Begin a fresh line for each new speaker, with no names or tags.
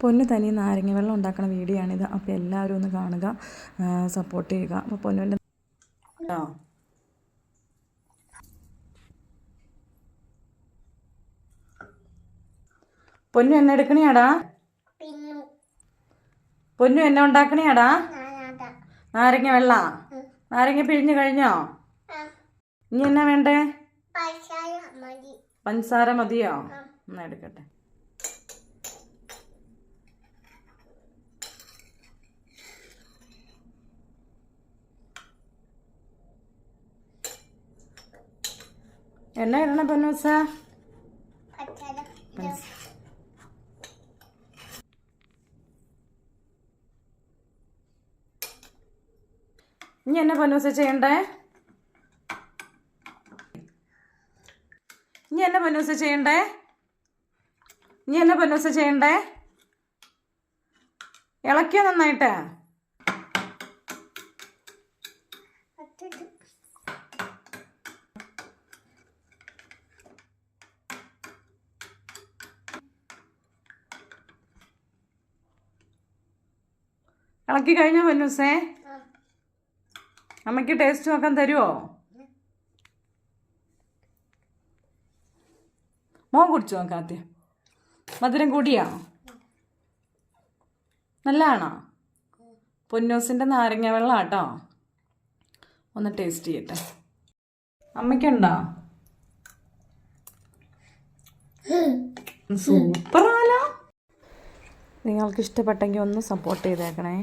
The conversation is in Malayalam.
പൊന്നു തനി നാരങ്ങ വെള്ളം ഉണ്ടാക്കുന്ന വീഡിയോ ആണിത് അപ്പോൾ എല്ലാവരും ഒന്ന് കാണുക സപ്പോർട്ട് ചെയ്യുക. അപ്പോൾ പൊന്നുവിന്റെ ആ. പൊന്നു എന്നെ എടുക്കണിയാടാ?
പൊന്നു.
എന്നെ ഉണ്ടാക്കണിയാടാ? നാരങ്ങ വെള്ള. നാരങ്ങ പിഴിഞ്ഞു കഴിഞ്ഞോ? ഇനി എന്നാ വേണ്ടേ? പഞ്ചസാര മതിയോ? എന്നാ എടുക്കട്ടെ. ഇടണേ പൊന്നൂസ?
പച്ചര
ഇനി എന്നെ പൊന്നൂസ ചെയ്യണ്ടേ? ഇനി എന്നെ പൊന്നൂസ ചെയ്യണ്ടേ? ഇനി എന്നെ പൊന്നൂസ ചെയ്യണ്ടേ? ഇളക്കിയോ നന്നായിട്ട്? ഇളക്കി കഴിഞ്ഞോ പൊന്നൂസേ? അമ്മയ്ക്ക് ടേസ്റ്റ് നോക്കാൻ തരുമോ മോൻ കുടിച്ചു നോക്കാം ആദ്യം മധുരം കൂടിയാ? നല്ലതാണോ പൊന്നൂസിന്റെ നാരങ്ങ വെള്ളം കേട്ടോ ഒന്ന് ടേസ്റ്റ് ചെയ്യട്ടെ. അമ്മയ്ക്കുണ്ടോ? സൂപ്പറാലോ നിങ്ങൾക്ക് ഇഷ്ടപ്പെട്ടെങ്കിൽ ഒന്ന് സപ്പോർട്ട് ചെയ്തേക്കണേ.